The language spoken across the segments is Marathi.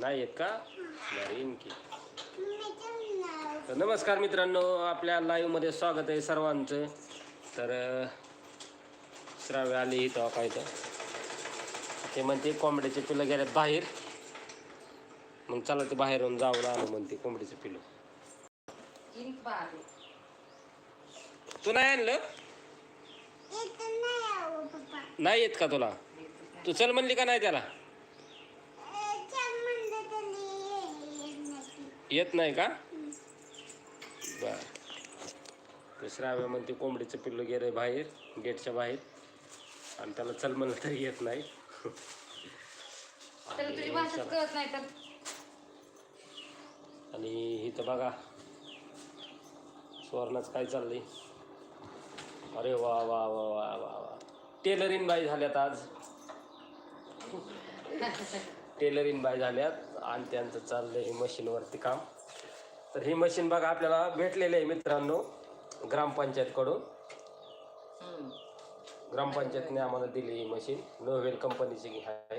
नाही येत का? बरं येईन की. नमस्कार. मित्रांनो आपल्या लाईव्हमध्ये स्वागत आहे सर्वांचं. तर श्राव्य आले इथं काय तर ते म्हणते कोंबड्याचे पिलं गेल्यात बाहेर. मग चला ते बाहेरून जाऊन आलो म्हणते कोंबडीचं पिलं. तू नाही आणलं? नाही येत का तुला? तू चल म्हणली का नाही त्याला? येत नाही का? बर. तर श्राव्य म्हणते कोंबडीचं पिल्लू गेलं बाहेर गेटच्या बाहेर. आणि त्याला चल म्हणलं तरी येत नाही. त्याला तुझी भाषाच कळत नाही तर. आणि इथं बघा सुवर्णाच काय चाललंय? अरे वा वा वा वा वा वा. टेलरिंग बाई झाल्यात आज. टेलरिंग बाई झाल्यात. आणि त्यांचं चाललंय हे मशीनवरती काम. तर ही मशीन बघा आपल्याला भेटलेली आहे मित्रांनो ग्रामपंचायतकडून. ग्रामपंचायतने आम्हाला दिली ही मशीन नोव्हेल कंपनीची आहे.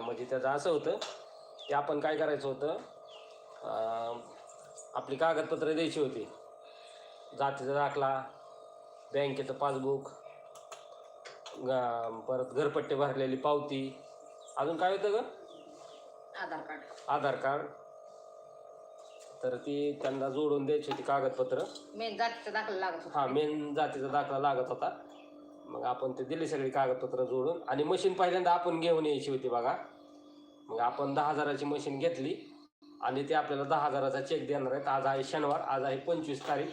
म्हणजे त्याचं असं होतं की आपण काय करायचं होतं आपली कागदपत्र द्यायची होती. जातीचा दाखला बँकेचं पासबुक परत घरपट्टी भरलेली पावती. अजून काय होतं ग? आधार कार्ड. आधार कार्ड. तर ती त्यांना जोडून द्यायची होती कागदपत्र. मेन जातीचा दाखला लागत होता. हा मेन जातीचा दाखला लागत होता. मग आपण ते दिली सगळी कागदपत्र जोडून. आणि मशीन पहिल्यांदा आपण घेऊन यायची होती बघा. मग आपण दहा हजाराची मशीन घेतली. आणि ते आपल्याला दहा हजाराचा चेक देणार आहेत. आज आहे शनिवार आज आहे पंचवीस तारीख.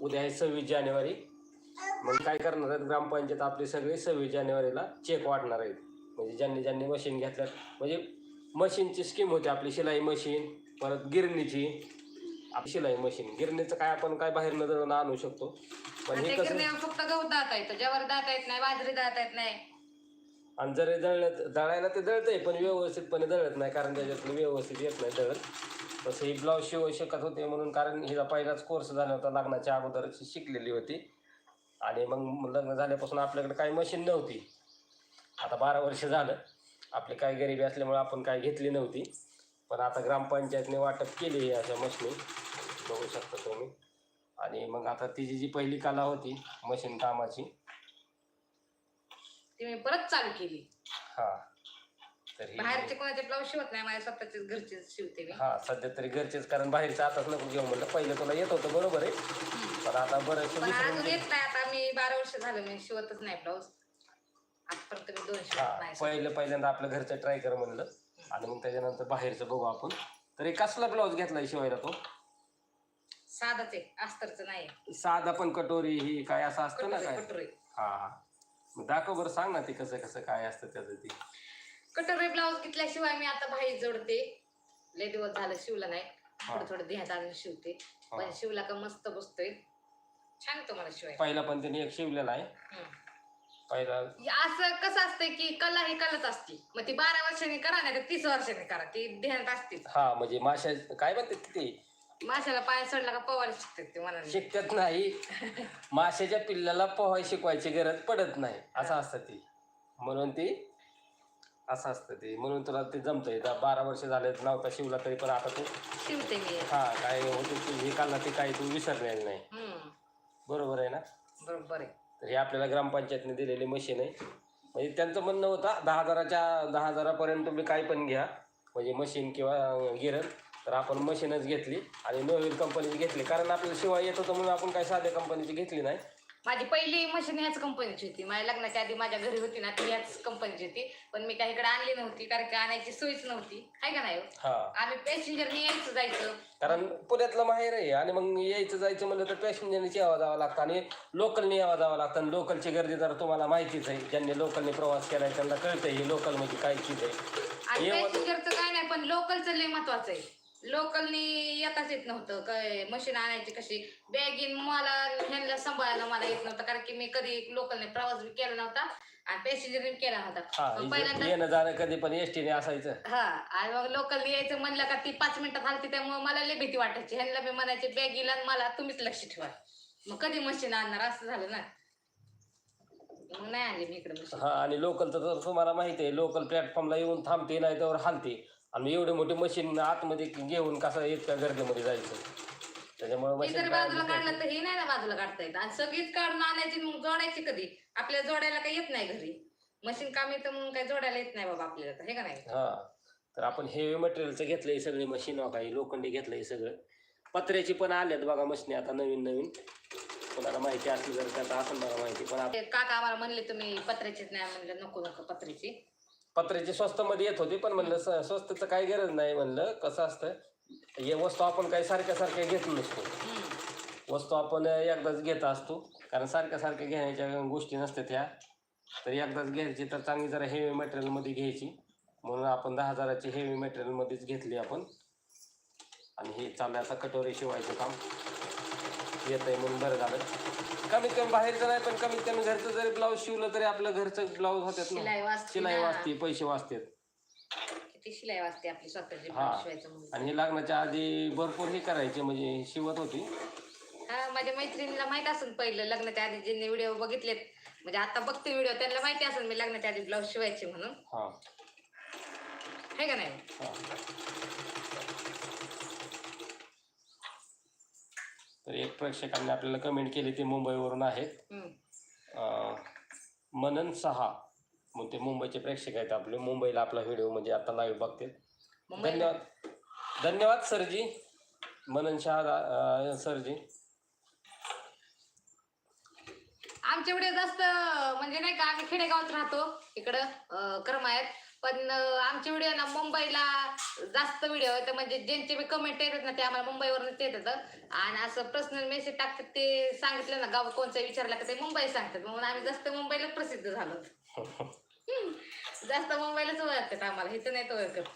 उद्या आहे सव्वीस जानेवारी. मग काय करणार आहेत? ग्रामपंचायत आपले सगळे सव्वीस जानेवारीला चेक वाटणार आहेत. म्हणजे ज्यांनी ज्यांनी मशीन घेतल्यात. म्हणजे मशीनची स्कीम होती आपली शिलाई मशीन परत गिरणीची. आपली शिलाई मशीन. गिरणीचं काय आपण काय बाहेर दळून आणू शकतो. पण हे कसं गिरण्यावर फक्त गहू दाता येतं ज्वारी दाता येत नाही बाजरी दाता येत नाही. आणि जर दळलं दळायला ते दळतंय पण व्यवस्थितपणे दळत नाही कारण त्याच्यातलं व्यवस्थित येत नाही दळत तसं ही ब्लाऊज शिवू शकत होते म्हणून कारण हिचा पहिलाच कोर्स झाला होता लग्नाच्या अगोदरची शिकलेली होती. आणि मग लग्न झाल्यापासून आपल्याकडे काही मशीन नव्हती. आता बारा वर्ष झालं. आपली काही गरिबी असल्यामुळे आपण काही घेतली नव्हती. पण आता ग्रामपंचायतने वाटप केली आहे अशा मशीनी. बघू शकता तुम्ही. आणि मग आता तिची जी पहिली कला होती मशीन कामाची. ती मी परत चालू केली. हां. तर ही बाहेरचे कोणाचे ब्लाऊज शिवत नाही माझ्या स्वतःचे घरचे शिवते मी. हा सध्या तरी घरचेच कारण बाहेरचं आताच नको घेऊ म्हणलं. पहिलं तुला येत होतं बरोबर आहे. पण आता बरंचसं पण अजून येत नाही आता मी बारा वर्ष झालं मी शिवतच नाही ब्लाऊज. आजपर्यंत मी दोन शिवत नाही पहिलं पहिल्यांदा आपलं घरचं ट्राय कर म्हणलं. आणि मग त्याच्यानंतर बाहेरचं बघू आपण. तरी कसला ब्लाऊज घेतलाय शिवायला तो? साधाच आहे अस्तरचं नाही साधा पण कटोरी ही काय असं असतं ना काय? कटोरी. हा हा. मग दाखव बरं सांग ना ते कसं कसं काय असतं त्याचं ते. कटोरी ब्लाऊज घेतल्याशिवाय मी आता बाहेर जोडते. लय दिवस झालं शिवलं नाही. थोडं थोडं ध्यात आणून शिवते. पण शिवला का मस्त बसतोय. छान येतो मला शिवाय पहिला पण त्यांनी एक शिवलेला आहे. पहिला. असं कसं असतंय की कला ही कलाच असती. मग ती बारा वर्षांनी करा नाही तर तीस वर्षांनी करा. ती ध्यानात असतीच. हा म्हणजे माशा काय म्हणते ते? माशाला पाय सोडला का पवायला शिकतात ते मनाने शिकत नाही. माशाच्या पिल्लाला पोहाय शिकवायची गरज पडत नाही. असं असतं ती. म्हणून ती असं असतं ते. म्हणून तुला ते जमतंय. दा- बारा वर्ष झाले नव्हता शिवला तरी पण आता तू शिवते मी. हा काय होते तू. हे काढला ते काही तू विसरलेलं नाही. हम्म. बरोबर आहे ना? बरोबर आहे. तर हे आपल्याला ग्रामपंचायतने दिलेली मशीन आहे. म्हणजे त्यांचं म्हणणं होतं दहा हजाराच्या दहा हजारापर्यंत तुम्ही काही पण घ्या. म्हणजे मशीन किंवा गिरण तर आपण मशीनच घेतली आणि नवीन कंपनीची घेतली. कारण आपल्याला शिवाय येत होतं म्हणून आपण काही साध्या कंपनीची घेतली नाही. माझी पहिली मशीन ह्याच कंपनीची होती. माझ्या लग्नाच्या आधी माझ्या घरी होती ना ती ह्याच कंपनीची होती. पण मी काही इकडे आणली नव्हती कारण की आणायची सोयच नव्हती. आहे का नाही हो? हा. आम्ही पॅसेंजरने यायचं जायचं. कारण पुण्यातलं माहेर आहे आणि मग यायचं जायचं म्हणलं तर पॅसेंजरनेच यावं जावं लागतं आणि लोकलने यावं जावं लागतं. आणि लोकलची गर्दी तर तुम्हाला माहितीच आहे. ज्यांनी लोकलने प्रवास केला आहे त्यांना कळतं ही लोकल म्हणजे काय चीज आहे. आणि पॅसेंजरचं काय नाही पण लोकलचं लय महत्वाचं आहे. लोकलनी येताच येत नव्हतं. काय मशीन आणायची कशी? बॅगीन मला ह्यांना सांभाळायला मला येत नव्हतं. कारण की मी कधी लोकलने प्रवास बी केला नव्हता आणि पॅसेंजरने केला हा नव्हता मग इथं पहिल्यांदा येणं जाणं कधी पण एस टीने असायचं. हा आणि मग लोकलने यायचं म्हणलं का ती पाच मिनिटात हलती त्यामुळे मला लय भीती वाटायची. ह्यांना बी म्हणायचे बॅगीला आणि मला तुम्हीच लक्ष ठेवा. मग कधी मशीन आणणार? असं झालं ना. मग नाही आणली मी इकडे मशीन हा आणि लोकलचं तर तुम्हाला माहिती आहे लोकल प्लॅटफॉर्मला येऊन थांबते नाही तर हालते. आणि एवढी मोठी मशीन आतमध्ये घेऊन कसं इतक्या गर्दीमध्ये जायचं. त्याच्यामुळे हे जर बाजूला काढलं तर हे नाही ना बाजूला काढता येत. आणि सगळीच काढून आणायची मग जोडायची कधी? आपल्याला जोडायला काही येत नाही घरी. मशीन काम येतं म्हणून काही जोडायला येत नाही बाबा आपल्याला तर हे का नाही? हा. तर आपण हेवी मटेरियलचं घेतलंय सगळी मशीन काही लोखंडी घेतलंय सगळं. पत्र्याची पण आल्यात बघा मशीन आता नवीन नवीन. कोणाला माहिती असली तर त्यात असं मला माहिती पण आप- ते काका आम्हाला म्हणले तुम्ही पत्र्याचीच नाही म्हणलं नको नको पत्र्याची. पत्र्याची स्वस्तमध्ये येत होती पण म्हणलं स- स्वस्तचं काही गरज नाही म्हणलं. कसं असतं हे वस्तू आपण काही सारख्या सारख्या घेत नसतो. हम्म. वस्तू आपण एकदाच घेत असतो कारण सारख्या सारख्या घेण्याच्या गोष्टी नसतात ह्या. तर एकदाच घ्यायची तर चांगली जरा हेवी मटेरियलमध्ये घ्यायची. म्हणून आपण दहा हजाराची हेवी मटेरियलमध्येच घेतली आपण. आणि हे चाललं आता कटोरी शिवायचं काम. येत आहे म्हणून बरं झालं. कमीत कमी बाहेरचं नाही पण कमीत कमी घरचं जरी ब्लाऊज शिवलं तरी आपलं घरचं ब्लाऊज होतात शिलाई ना. वाचते शिलाई ना. वाचते पैसे वाचतात. किती शिलाई वाजते आपली स्वतःची हा. ब्लाऊज शिवायचं म्हणून. आणि हे लग्नाच्या आधी भरपूर हे करायचे म्हणजे शिवत होती. हा माझ्या मैत्रिणीला माहीत असेल पहिलं लग्नाच्या आधी ज्यांनी व्हिडिओ बघितलेत. म्हणजे आता बघते व्हिडिओ त्यांना माहिती असेल मी लग्नाच्या आधी ब्लाऊज शिवायचे म्हणून. हां. आहे का नाही? हां. तर एक प्रेक्षकांनी आपल्याला कमेंट केली ती मुंबईवरून आहेत. अं, मनन सहा मग ते मुंबईचे प्रेक्षक आहेत आपले. मुंबईला आपला व्हिडिओ म्हणजे आता लाईव्ह बघतील. मुंबईला. धन्यवाद. धन्यवाद सरजी. मनन शहा अं, सरजी. आमच्या व्हिडिओ जास्त म्हणजे नाही का आम्ही खेडेगावात राहतो. इकडं अं, करमाळ्यात. पण आमचे व्हिडिओ ना मुंबईला जास्त व्हिडिओ आहेत. म्हणजे ज्यांचे बी कमेंट येतात ना ते आम्हाला मुंबईवरूनच येतात. आणि असं पर्सनल मेसेज टाकतात ते सांगितलं ना गाव कोणचं विचारलं का ते मुंबई सांगतात. म्हणून आम्ही जास्त मुंबईला प्रसिद्ध झालो. जास्त मुंबईलाच ओळखतात आम्हाला हेच नाही तर ओळखत.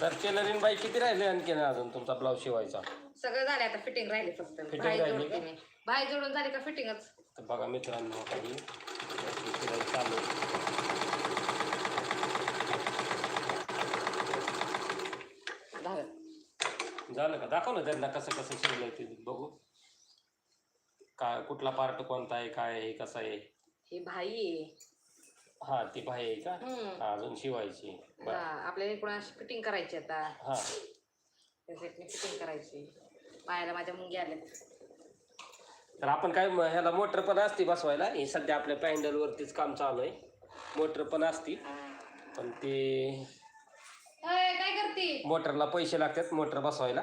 तर टेलरिंग बाई किती राहिले आणखी अजून तुमचा ब्लाऊज शिवायचा? सगळं झाले आता फिटिंग राहिली फक्त. Fitting राहिली जोडते का? मी. जोडून झाली का फिटिंगच तर बघा मित्रांनो काही चालू आहे. झालं. झालं का? दाखव ना त्यांना कसं कसं शिवलंय ते. बघू. काय कुठला पार्ट कोणता आहे काय आहे कसं आहे? ही भाई आहे. हा ती बाई आहे का? हम्म. हा, अजून शिवायची. हा, बरं आपल्याला इकडून अशी फिटिंग करायची आता? हा. त्यासाठी फिटिंग करायची. पायाला माझ्या मुंगी आल्या. तर आपण काय म- ह्याला मोटर पण असते बसवायला. हे सध्या आपल्या पॅन्डल वरतीच काम चालू आहे. मोटर पण असती. पण ते अय, काय करते? मोटरला पैसे लागतात मोटर बसवायला.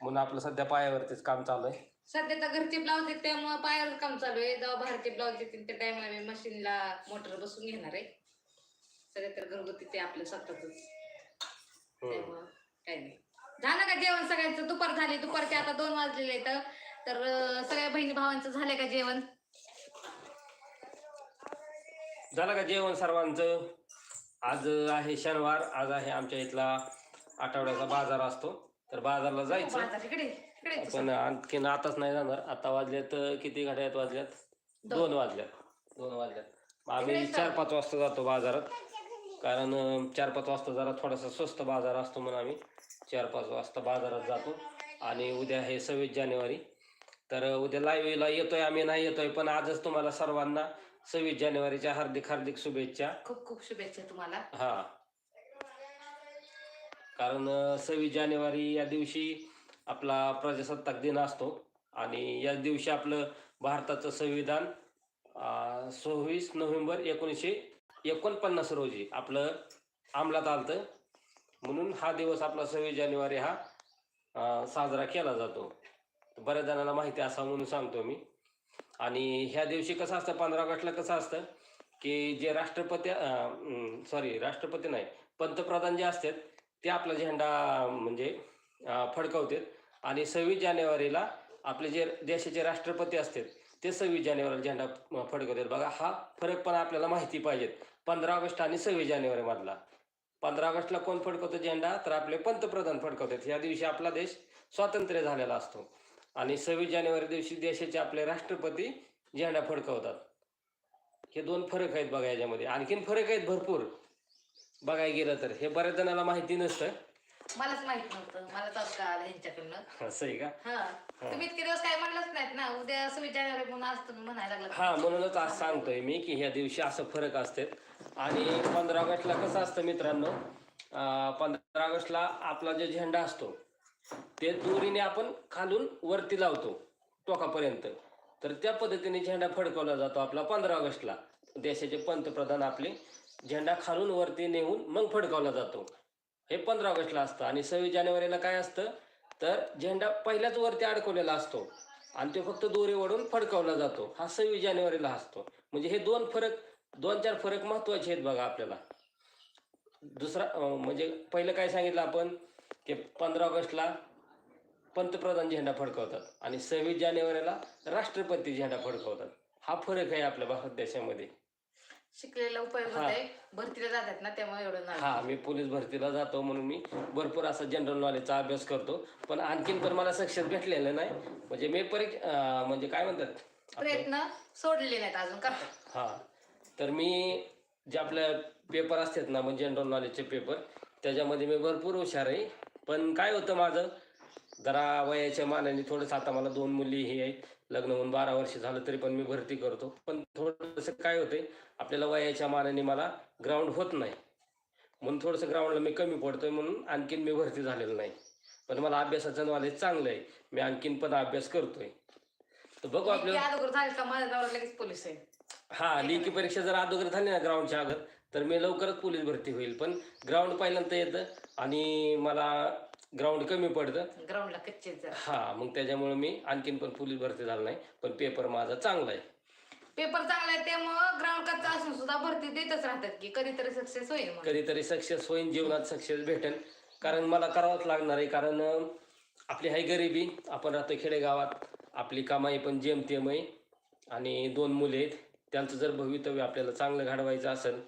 म्हणून आपलं सध्या पायावरतीच काम चालू आहे. सध्या तर घरचे ब्लाऊज आहेत त्यामुळे पायावर काम चालू आहे. जेव्हा बाहेरचे ब्लाऊज येतील त्या टाइमला मी मशीनला मोटर बसून घेणार आहे. सध्या तर घरगुती ते आपलं स्वतःच हम्म. त्यामुळं काही नाही. झालं का जेवण सगळ्यांचं? दुपार झाली दुपारचे आता दोन वाजलेले तर अं, सगळ्या बहिणी भावांचं झालं का जेवण? झालं का जेवण सर्वांचं? आज आहे शनिवार आज आहे आमच्या इथला आठवड्याचा बाजार असतो. तर बाजारला जायचं. ये तू. पण आणखीन आताच नाही जाणार. आता वाजल्यात किती घड्यात वाजल्यात दोन. वाजल्यात दोन वाजल्यात आम्ही चार पाच वाजता जातो बाजारात. कारण चार पाच वाजता जरा थोडासा स्वस्त बाजार असतो म्हणून आम्ही. चार पाच वाजता बाजारात जातो. आणि उद्या आहे सव्वीस जानेवारी. तर उद्या लाईव्हला येतोय आम्ही नाही येतोय पण आजच तुम्हाला सर्वांना सव्वीस जानेवारीच्या हार्दिक हार्दिक शुभेच्छा. खूप खूप शुभेच्छा तुम्हाला. हा. कारण सव्वीस जानेवारी या दिवशी आपला प्रजासत्ताक दिन असतो. आणि या दिवशी आपलं भारताचं संविधान सव्वीस नोव्हेंबर एकोणीसशे एकोणपन्नास रोजी आपलं अंमलात आलतं. म्हणून हा दिवस आपला सव्वीस जानेवारी हा साजरा केला जातो. बऱ्याच जणांना माहिती असावं म्हणून सांगतो मी. आणि ह्या दिवशी कसं असतं पंधरा ऑगस्टला कसं असतं की जे राष्ट्रपती सॉरी राष्ट्रपती नाही पंतप्रधान जे असतात ते आपला झेंडा म्हणजे फडकवतात. आणि सव्वीस जानेवारीला आपले जे देशाचे राष्ट्रपती असतात ते सव्वीस जानेवारीला झेंडा फडकवतात. बघा हा फरक पण आपल्याला माहिती पाहिजेत. पंधरा ऑगस्ट आणि सव्वीस जानेवारीमधला. पंधरा ऑगस्टला कोण फडकवतो झेंडा? तर आपले पंतप्रधान फडकवतात. या दिवशी आपला देश स्वातंत्र्य झालेला असतो. आणि सव्वीस जानेवारी दिवशी देशाचे आपले राष्ट्रपती झेंडा फडकवतात. हे दोन फरक आहेत बघा याच्यामध्ये. आणखीन फरक आहेत भरपूर. बघायला गेलं तर. हे बऱ्याच जणांना माहिती नसतं. मलाच माहीत नव्हतं. मला तर कळालं ह्यांच्याकडनं. असं आहे का? हा. तुम्ही इतके दिवस काय म्हणलंच नाहीत ना. उद्या सव्वीस जानेवारी म्हणून आज तुम्ही म्हणायला लागला. हा म्हणूनच आज सांगतोय मी की ह्या दिवशी असं फरक असते. आणि पंधरा ऑगस्टला कसं असतं मित्रांनो? पंधरा ऑगस्टला आपला जो झेंडा असतो ते दोरीने आपण खालून वरती लावतो टोकापर्यंत. तर त्या पद्धतीने झेंडा फडकवला जातो आपला पंधरा ऑगस्टला. देशाचे पंतप्रधान आपले झेंडा खालून वरती नेऊन मग फडकवला जातो. हे पंधरा ऑगस्टला असतं आणि सव्वीस जानेवारीला काय असतं? तर झेंडा पहिल्याच वरती अडकवलेला असतो आणि तो फक्त दोरी ओढून फडकवला जातो. हा सव्वीस जानेवारीला असतो. म्हणजे हे दोन फरक दोन चार फरक महत्त्वाचे आहेत बघा आपल्याला. दुसरा म्हणजे पहिलं काय सांगितलं आपण? की पंधरा ऑगस्टला पंतप्रधान झेंडा फडकवतात आणि सव्वीस जानेवारीला राष्ट्रपती झेंडा फडकवतात. हा फरक आहे आपल्या भारत देशामध्ये. शिकलेला उपयोग हा. भरतीला जातात ना त्यामुळे एवढं नाही. हा मी पोलीस भरतीला जातो म्हणून मी भरपूर असा जनरल नॉलेजचा अभ्यास करतो. पण आणखीन पण मला सक्सेस भेटलेलं नाही. म्हणजे मी परीक्षा म्हणजे काय म्हणतात? प्रयत्न सोडले नाहीत अजून करतात हा. तर मी जे आपल्या पेपर असतात ना म्हणजे जनरल नॉलेजचे पेपर त्याच्यामध्ये मी भरपूर हुशार आहे. पण काय होतं माझं? जरा वयाच्या मानाने थोडंसं आता मला दोन मुली हे आहेत. लग्न होऊन बारा वर्ष झालं तरी पण मी भरती करतो. पण थोडंसं काय होतंय आपल्याला वयाच्या मानाने मला ग्राउंड होत नाही. म्हणून थोडंसं ग्राउंडला मी कमी पडतोय म्हणून आणखीन मी भरती झालेलो नाही. पण मला अभ्यासाचं नॉलेज चांगलं आहे. मी आणखीन पण अभ्यास करतोय. तर बघू आपल्याला हा लेखी परीक्षा जर अगोदर झाली ना ग्राउंडच्या अगोदर तर मी लवकरच पोलीस भरती होईल. पण ग्राउंड पहिल्यांदा येतं आणि मला ग्राउंड कमी पडतं. ग्राउंडला कच्चे हा मग त्याच्यामुळे मी आणखीन पण पोलीस भरती झालो नाही पण पेपर माझा चांगला आहे. पेपर चांगला आहे त्यामुळं ग्राउंड कच्चा असून सुद्धा भरती देतच राहतात की कधीतरी सक्सेस होईल म्हणून. कधीतरी सक्सेस होईन जीवनात सक्सेस भेटेल. कारण मला करावंच लागणार आहे कारण अं, आपली हाय गरिबी आपण राहतो खेडेगावात. आपली कमाई पण जेमतेम आहे. आणि दोन मुले आहेत त्यांचं जर भवितव्य आपल्याला चांगलं घडवायचं असेल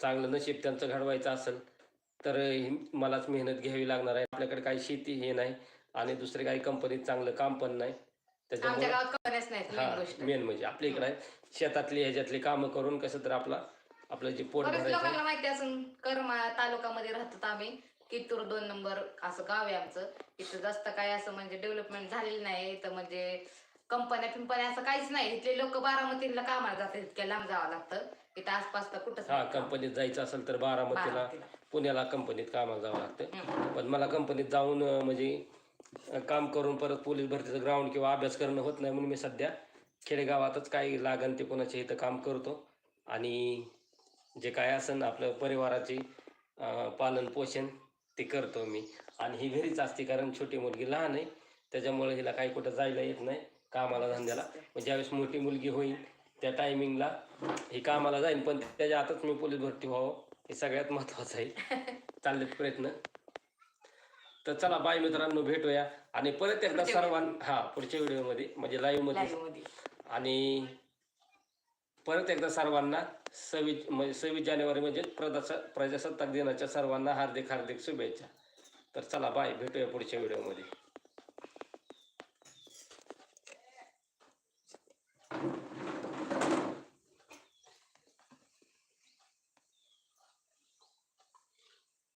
चांगलं नशीब त्यांचं घडवायचं असेल तर मलाच मेहनत घ्यावी लागणार आहे. आपल्याकडे काही शेती हे नाही आणि दुसरे काही कंपनीत चांगलं काम पण नाही. त्याच्यामुळे मेन म्हणजे आपल्या इकडे शेतातली ह्याच्यातली कामं करून कसं तर आपला आपलं जे पोट लोकांना माहिती असून करमा तालुक्यामध्ये राहतात आम्ही. कित्तूर दोन नंबर असं गाव आहे आमचं. इथं जास्त काय असं म्हणजे डेव्हलपमेंट झालेली नाही. इथं म्हणजे कंपन्या पिंपन्या असं काहीच नाही. इथले लोक बारामतीला कामाला जातात इतक्या लांब जावं लागतं. आसपास तर कुठंच हा नाही काम. कंपनीत जायचं असेल तर बारामतीला बारामतीला. पुण्याला कंपनीत कामाला जावं लागतं. पण मला कंपनीत जाऊन अं, म्हणजे अं, काम करून परत पोलीस भरतीचं ग्राउंड किंवा अभ्यास करणं होत नाही म्हणून मी सध्या खेडेगावातच काही लागन ते कोणाच्या इथं काम करतो आणि जे काय असेल आपलं परिवाराची अं, पालन पोषण ते करतो मी आणि ही घरीच असते कारण छोटी मुलगी लहान आहे त्याच्यामुळे हिला काही कुठं जायला येत नाही कामाला धंद्याला मग ज्यावेळेस मोठी मुलगी होईल त्या टायमिंगला हे कामाला जाईन पण त्याच्या आताच मी पोलीस भरती व्हावं हे सगळ्यात महत्वाचं आहे. चाललेत प्रयत्न. तर चला बाय मित्रांनो भेटूया. आणि परत एकदा सर्वां हा पुढच्या व्हिडिओमध्ये म्हणजे लाईव्हमध्ये आणि परत एकदा सर्वांना सव्वीस म्हणजे सव्वीस जानेवारी म्हणजे प्रजासत्ताक दिनाच्या सर्वांना हार्दिक हार्दिक शुभेच्छा. तर चला बाय भेटूया पुढच्या व्हिडिओमध्ये